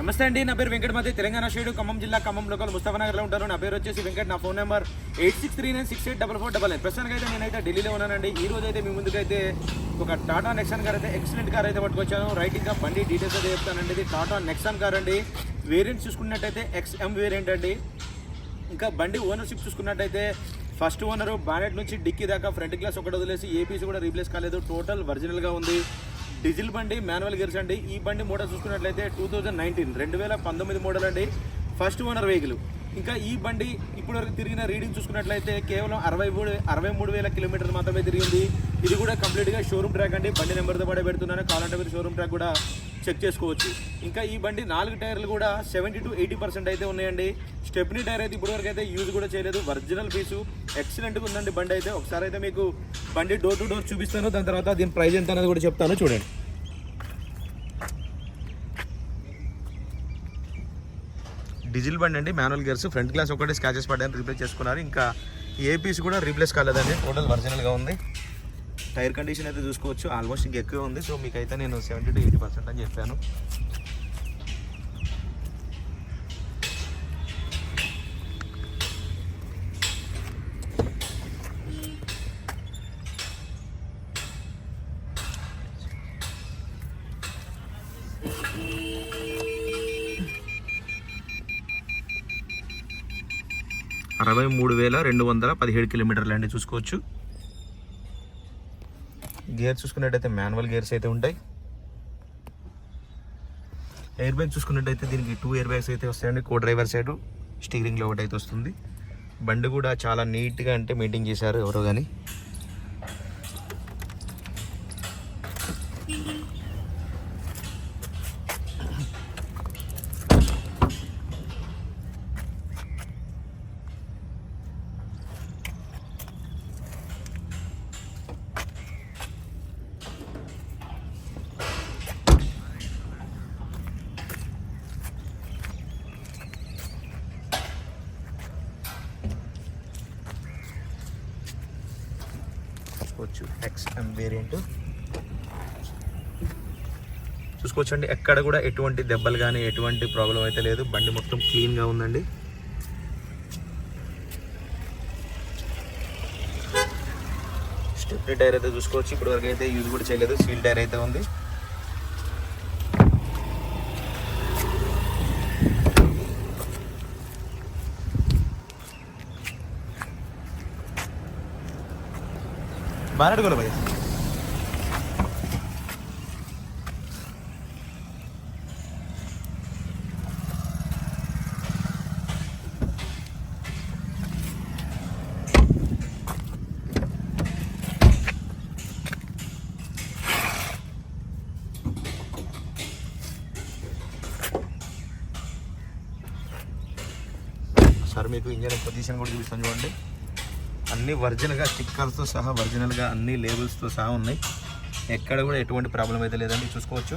నమస్తే అండి నా పేరు వెంకటమతి. తెలంగాణ షేడు ఖమ్మం జిల్లా ఖమ్మం లోకల్ ముస్తఫానగర్లో ఉంటాను నా పేరు వచ్చేసి వెంకట్. నా phone number eight six three nine six eight double four double eight ప్రస్తుతానికి అయితే నేనైతే ఢిల్లీలో ఉన్నానండి. ఈ రోజు అయితే మీ ముందుకైతే ఒక టాటా నెక్సాన్ కార్ అయితే ఎక్సలెంట్ కార్ అయితే పట్టుకొచ్చాను. రైట్ ఇంకా బండి డీటెయిల్స్ అయితే చెప్తానండి. ఇది టాటా నెక్సాన్ కార్ అండి వేరియంట్ చూసుకున్నట్టయితే ఎక్స్ఎం వేరియంట్ అండి. ఇంకా బండి ఓనర్షిప్ చూసుకున్నట్టయితే ఫస్ట్ ఓనర్ బానెట్ నుంచి డిక్కీ దాకా ఫ్రంట్ గ్లాస్ ఒకటి వదిలేసి ఏపీసీ కూడా రీప్లేస్ కాలేదు. టోటల్ ఒరిజినల్గా ఉంది. డీజిల్ బండి మాన్యువల్ గేర్స్ అండి. ఈ బండి మోడల్ చూసుకున్నట్లయితే టూ థౌజండ్ నైన్టీన్ రెండు వేల పంతొమ్మిది మోడల్ అండి. First owner vehicle. ఇంకా ఈ బండి ఇప్పుడు వరకు తిరిగిన రీడింగ్ చూసుకున్నట్లయితే కేవలం అరవై మూడు అరవై మూడు వేల కిలోమీటర్లు మాత్రమే తిరిగింది. ఇది కూడా కంప్లీట్గా షోరూమ్ ట్రాక్ అండి. బండి నెంబర్తో పాటు పెడుతున్నాను. కాలంటే మీరు షోరూమ్ ట్రాక్ కూడా చెక్ చేసుకోవచ్చు. ఇంకా ఈ బండి నాలుగు టైర్లు కూడా సెవెంటీ టు ఎయిటీ పర్సెంట్ అయితే ఉన్నాయండి. స్టెప్నీ టైర్ అయితే ఇప్పటివరకు అయితే యూజ్ కూడా చేయలేదు. Original piece. ఎక్సలెంట్గా ఉందండి బండి అయితే. ఒకసారి అయితే మీకు బండి డోర్ టు డోర్ చూపిస్తాను. దాని తర్వాత దీని ప్రైస్ ఎంత అనేది కూడా చెప్తాను. చూడండి. డీజిల్ బండి అండి. Manual gears. ఫ్రంట్ గ్లాస్ ఒకటి స్కాచెస్ పడ్డాను రీప్లేస్ చేసుకున్నారు. ఇంకా ఏ పీస్ కూడా రీప్లేస్ కాలేదండి. టోటల్ ఒరిజినల్గా ఉంది. టైర్ కండిషన్ అయితే చూసుకోవచ్చు. ఆల్మోస్ట్ ఇంక ఎక్కువ ఉంది. సో మీకైతే నేను సెవెంటీ టు ఎయిటీ పర్సెంట్ అని చెప్పాను. అరవై మూడు వేల రెండు వందల పదిహేడు కిలోమీటర్లు అండి చూసుకోవచ్చు. గేర్ చూసుకున్నట్టయితే మాన్యువల్ గేర్స్ అయితే ఉంటాయి. ఎయిర్ బ్యాగ్ చూసుకున్నట్టయితే దీనికి టూ ఎయిర్ బ్యాగ్స్ అయితే వస్తాయండి. కో డ్రైవర్ సైడ్ స్టీరింగ్లో ఒకటి అయితే వస్తుంది. బండి కూడా చాలా నీట్గా అంటే మెయింటైన్ చేశారు ఎవరో కానీ చూసుకోవచ్చు. ఎక్స్ఎం వేరియంట్ చూసుకోవచ్చు అండి ఎక్కడ కూడా ఎటువంటి దెబ్బలు కానీ ఎటువంటి ప్రాబ్లం అయితే లేదు. బండి మొత్తం క్లీన్గా ఉందండి. స్టెప్నీ టైర్ అయితే చూసుకోవచ్చు. ఇప్పటివరకు అయితే యూజ్ కూడా చేయలేదు. సీల్ టైర్ అయితే ఉంది. బాగా అడుగులు భయ్య సార్ మీకు ఇంజన్ పొజిషన్ కూడా చూపిస్తాను చూడండి. అన్ని ఒరిజినల్గా స్టిక్కర్స్తో సహా ఒరిజినల్గా అన్ని లేబుల్స్తో సహా ఉన్నాయి. ఎక్కడ కూడా ఎటువంటి ప్రాబ్లం అయితే లేదండి చూసుకోవచ్చు.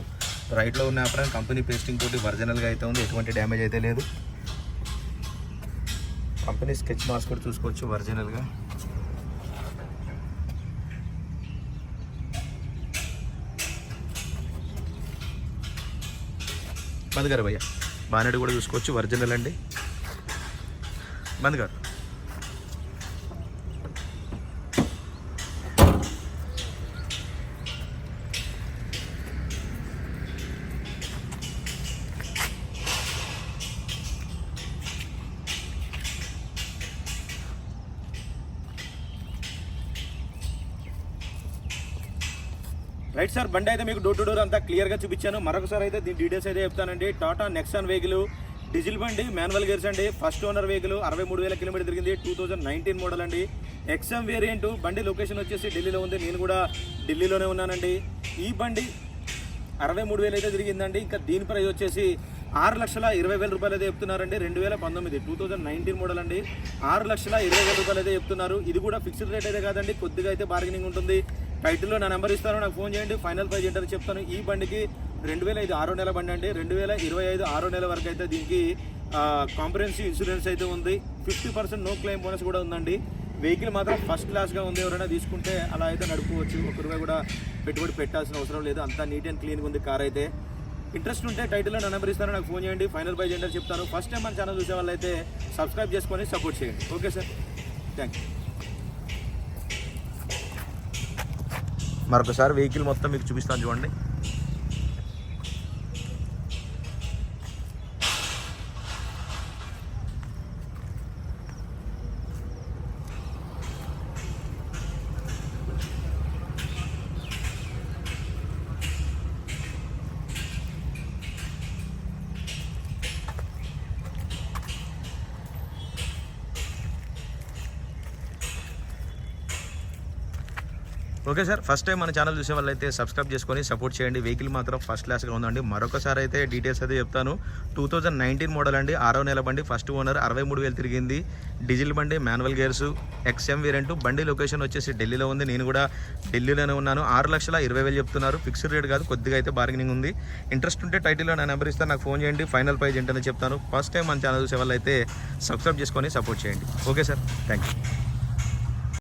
రైట్లో ఉన్న అప్పుడు కంపెనీ పేస్టింగ్ తోటి ఒరిజినల్గా అయితే ఉంది ఎటువంటి డ్యామేజ్ అయితే లేదు. కంపెనీ స్కెచ్ మార్క్స్ కూడా చూసుకోవచ్చు ఒరిజినల్గా బంద్ గారు భయ్య. బానెడ్ కూడా చూసుకోవచ్చు ఒరిజినల్ అండి. బంద్ గారు. రైట్ సార్ బండి అయితే మీకు డోర్ టు డోర్ అంతా క్లియర్గా చూపించాను. మరొకసారి అయితే దీని డీటెయిల్స్ అయితే చెప్తానండి. టాటా నెక్సాన్ వెహికల్ డీజిల్ బండి మాన్యువల్ గేర్స్ అండి. ఫస్ట్ ఓనర్ వెహికల్ అరవై మూడు వేల కిలోమీటర్ తిరిగింది. టూ థౌజండ్ నైన్టీన్ మోడల్ అండి. ఎక్సమ్ వేరియంట్ బండి లొకేషన్ వచ్చేసి ఢిల్లీలో ఉంది. నేను కూడా ఢిల్లీలోనే ఉన్నానండి. ఈ బండి అరవై మూడు వేలు అయితే తిరిగిందండి. ఇంకా దీని ప్రైస్ వచ్చేసి ఆరు లక్షల ఇరవై వేల రూపాయలు అయితే చెప్తున్నారండి. రెండు వేల పంతొమ్మిది టూ థౌజండ్ నైన్టీన్ మోడల్ అండి. ఆరు లక్షల ఇరవై వేల రూపాయలు అయితే చెప్తున్నారు. ఇది కూడా ఫిక్స్డ్ రేట్ అయితే కాదండి. కొద్దిగా అయితే బార్గెనింగ్ ఉంటుంది. టైటిల్లో నా నెంబర్ ఇస్తాను నాకు ఫోన్ చేయండి ఫైనల్ ప్రైజ్ ఏంటని చెప్తాను. ఈ బండికి రెండు వేల ఐదు ఆరో నెల బండి అండి. రెండు వేల ఇరవై ఐదు ఆరో నెల వరకు అయితే దీనికి కాంప్రహెన్సివ్ ఇన్సూరెన్స్ అయితే ఉంది. Fifty percent no claim bonus కూడా ఉందండి. వెహికల్ మాత్రం ఫస్ట్ క్లాస్గా ఉంది. ఎవరైనా తీసుకుంటే అలా అయితే నడుపుకోవచ్చు. ఒక రూపాయి కూడా పెట్టుబడి పెట్టాల్సిన అవసరం లేదు. అంతా నీట్ అండ్ క్లీన్గా ఉంది కార్ అయితే. ఇంట్రెస్ట్ ఉంటే టైటిల్లో నా నెంబర్ ఇస్తాను నాకు ఫోన్ చేయండి. ఫైనల్ ప్రైజ్ ఏంటో చెప్తాను. ఫస్ట్ టైం మన ఛానల్ చూసే వాళ్ళైతే సబ్స్క్రైబ్ చేసుకొని సపోర్ట్ చేయండి. Okay sir. థ్యాంక్ యూ మరొకసారి వెహికల్ మొత్తం మీకు చూపిస్తాను చూడండి. ఓకే సార్ ఫస్ట్ టైం మన ఛానల్ చూసే వాళ్ళైతే సబ్స్క్రైబ్ చేసుకొని సపోర్ట్ చేయండి. వెహికల్ మాత్రం ఫస్ట్ క్లాస్గా ఉందండి. మరొకసారి అయితే డీటెయిల్స్ అయితే చెప్తాను. టూ థౌజండ్ నైన్టీన్ మోడల్ అండి. ఆరో నెల బండి ఫస్ట్ ఓనర్ అరవై మూడు వేలు తిరిగింది. డీజిల్ బండి మాన్యువల్ గేర్స్ ఎక్స్ఎం వేరియంట్ బండి లొకేషన్ వచ్చేసి ఢిల్లీలో ఉంది. నేను కూడా ఢిల్లీలోనే ఉన్నాను. ఆరు లక్షల ఇరవై వేలు చెప్తున్నారు. ఫిక్స్డ్ రేట్ కాదు కొద్దిగా అయితే బార్గెనింగ్ ఉంది. ఇంట్రెస్ట్ ఉంటే టైటిల్లో నా నెంబర్ ఇస్తాను. నాకు ఫోన్ చేయండి. ఫైనల్ ప్రైజ్ ఏంటని చెప్తాను. ఫస్ట్ టైం మన ఛానల్ చూసే వాళ్ళైతే సబ్స్క్రైబ్ చేసుకొని సపోర్ట్ చేయండి. Okay sir thank you